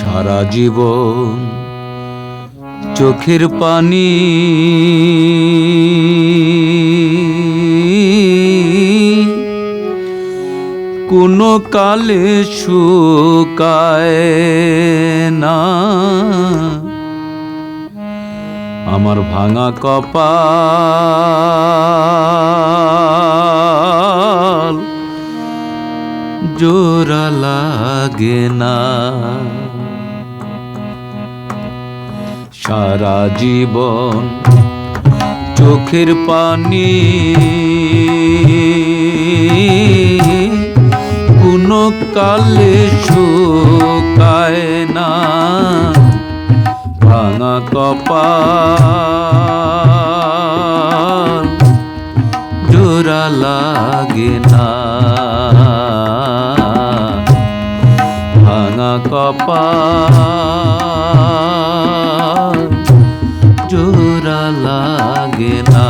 সারা জীবন চোখের পানি। কোনো কালে শুকায় না। আমার ভাঙা কপাল জোড়া লাগে না। সারা জীবন চোখের পানি। কোনো কালে শুকায় না। ভাঙা কপাল জোড়া লাগে না। কপাল। জোড়া লাগে না